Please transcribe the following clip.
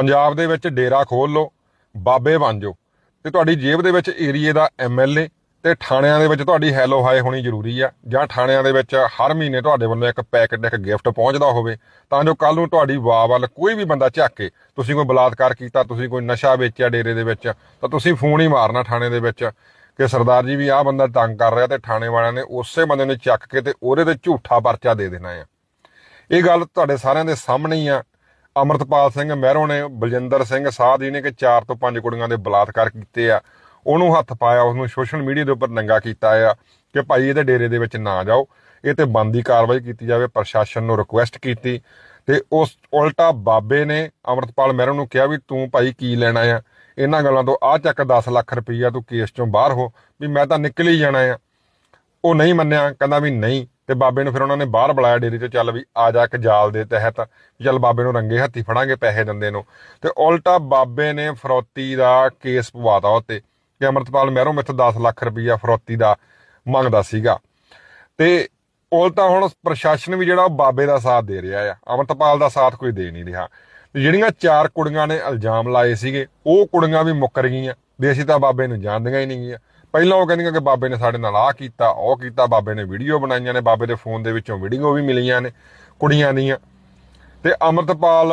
ਪੰਜਾਬ ਦੇ ਵਿੱਚ ਡੇਰਾ ਖੋਲ ਲਓ, ਬਾਬੇ ਬਣ ਜਾਓ। ਤੇ ਤੁਹਾਡੀ ਜੇਬ ਦੇ ਵਿੱਚ ਏਰੀਏ ਦਾ ਐਮਐਲਏ ਤੇ ਥਾਣਿਆਂ ਦੇ ਵਿੱਚ ਤੁਹਾਡੀ ਹੈਲੋ ਹਾਏ ਹੋਣੀ ਜ਼ਰੂਰੀ ਆ। ਜਾਂ ਥਾਣਿਆਂ ਦੇ ਵਿੱਚ ਹਰ ਮਹੀਨੇ ਤੁਹਾਡੇ ਵੱਲੋਂ ਇੱਕ ਪੈਕੇਟ, ਇੱਕ ਗਿਫਟ ਪਹੁੰਚਦਾ ਹੋਵੇ, ਤਾਂ ਜੋ ਕੱਲ ਨੂੰ ਤੁਹਾਡੀ ਵਾਹ ਵੱਲ ਕੋਈ ਵੀ ਬੰਦਾ ਝੱਕ ਕੇ ਤੁਸੀਂ ਕੋਈ ਬਲਾਤਕਾਰ ਕੀਤਾ, ਤੁਸੀਂ ਕੋਈ ਨਸ਼ਾ ਵੇਚਿਆ ਡੇਰੇ ਦੇ ਵਿੱਚ, ਤਾਂ ਤੁਸੀਂ ਫੋਨ ਹੀ ਮਾਰਨਾ ਥਾਣੇ ਦੇ ਵਿੱਚ ਕਿ ਸਰਦਾਰ ਜੀ ਵੀ ਆਹ ਬੰਦਾ ਤੰਗ ਕਰ ਰਿਹਾ ਤੇ ਥਾਣੇ ਵਾਲਿਆਂ ਨੇ ਉਸੇ ਬੰਦੇ ਨੂੰ ਚੱਕ ਕੇ ਤੇ ਉਹਦੇ ਤੇ ਝੂਠਾ ਪਰਚਾ ਦੇ ਦੇਣਾ ਆ। ਇਹ ਗੱਲ ਤੁਹਾਡੇ ਸਾਰਿਆਂ ਦੇ ਸਾਹਮਣੇ ਹੀ ਆ। ਅਮਰਤਪਾਲ ਸਿੰਘ ਮਹਿਰੋਂ ਨੇ ਬਲਜਿੰਦਰ ਸਿੰਘ ਸਾਧ ਜੀ ਨੇ ਕਿ ਚਾਰ ਤੋਂ ਪੰਜ ਕੁੜੀਆਂ ਦੇ ਬਲਾਤਕਾਰ ਕੀਤੇ ਆ। ਉਹਨੂੰ ਹੱਥ ਪਾਇਆ ਉਹਨੂੰ ਸੋਸ਼ਲ ਮੀਡੀਆ ਦੇ ਉੱਪਰ ਨੰਗਾ ਕੀਤਾ ਆ ਕਿ ਭਾਈ ਇਹਦੇ ਡੇਰੇ ਦੇ ਵਿੱਚ ਨਾ ਜਾਓ। ਇਹ ਤੇ ਬੰਦੀ ਕਾਰਵਾਈ ਕੀਤੀ ਜਾਵੇ, ਪ੍ਰਸ਼ਾਸਨ ਨੂੰ ਰਿਕੁਐਸਟ ਕੀਤੀ ਤੇ ਉਸ ਉਲਟਾ ਬਾਬੇ ਨੇ ਅਮਰਤਪਾਲ ਮਹਿਰੋਂ ਨੂੰ ਕਿਹਾ ਵੀ ਤੂੰ ਭਾਈ ਕੀ ਲੈਣਾ ਆ ਇਹਨਾਂ ਗੱਲਾਂ ਤੋਂ ਆ ਚੱਕ 10 ਲੱਖ ਰੁਪਈਆ ਤੂੰ ਕੇਸ ਚੋਂ ਬਾਹਰ ਹੋ ਵੀ ਮੈਂ ਤਾਂ ਨਿਕਲ ਹੀ ਜਾਣਾ ਆ। ਉਹ ਨਹੀਂ ਮੰਨਿਆ, ਕਹਿੰਦਾ ਵੀ ਨਹੀਂ। ਤੇ ਬਾਬੇ ਨੂੰ ਫਿਰ ਉਹਨਾਂ ਨੇ ਬਾਹਰ ਬੁਲਾਇਆ ਡੇਰੀ ਤੇ ਚੱਲ ਵੀ ਆ ਜਾ ਇੱਕ ਜਾਲ ਦੇ ਤਹਿਤ ਚੱਲ ਬਾਬੇ ਨੂੰ ਰੰਗੇ ਹੱਥੀ ਫੜਾਂਗੇ ਪੈਸੇ ਦਿੰਦੇ ਨੂੰ। ਤੇ ਉਲਟਾ ਬਾਬੇ ਨੇ ਫਰੋਤੀ ਦਾ ਕੇਸ ਪਵਾਤਾ ਉੱਤੇ, ਕਿ ਅਮਰਤਪਾਲ ਮਹਿਰੋਂ ਮੈਥੋਂ 10 ਲੱਖ ਰੁਪਈਆ ਫਰੋਤੀ ਦਾ ਮੰਗਦਾ ਸੀਗਾ। ਤੇ ਉਲਟਾ ਹੁਣ ਪ੍ਰਸ਼ਾਸਨ ਵੀ ਜਿਹੜਾ ਉਹ ਬਾਬੇ ਦਾ ਸਾਥ ਦੇ ਰਿਹਾ ਆ, ਅਮਰਤਪਾਲ ਦਾ ਸਾਥ ਕੋਈ ਦੇ ਨਹੀਂ ਰਿਹਾ। ਜਿਹੜੀਆਂ ਚਾਰ ਕੁੜੀਆਂ ਨੇ ਇਲਜ਼ਾਮ ਲਾਏ ਸੀਗੇ, ਉਹ ਕੁੜੀਆਂ ਵੀ ਮੁੱਕਰ ਗਈਆਂ ਵੀ ਅਸੀਂ ਤਾਂ ਬਾਬੇ ਨੂੰ ਜਾਣਦੀਆਂ ਹੀ ਨਹੀਂ ਗਈਆਂ ਪਹਿਲਾਂ ਉਹ ਕਹਿੰਦੀਆਂ ਕਿ ਬਾਬੇ ਨੇ ਸਾਡੇ ਨਾਲ ਆਹ ਕੀਤਾ, ਉਹ ਕੀਤਾ, ਬਾਬੇ ਨੇ ਵੀਡੀਓ ਬਣਾਈਆਂ ਨੇ, ਬਾਬੇ ਦੇ ਫੋਨ ਦੇ ਵਿੱਚੋਂ ਵੀਡੀਓ ਵੀ ਮਿਲੀਆਂ ਨੇ ਕੁੜੀਆਂ ਦੀਆਂ। ਤੇ ਅਮਰਤਪਾਲ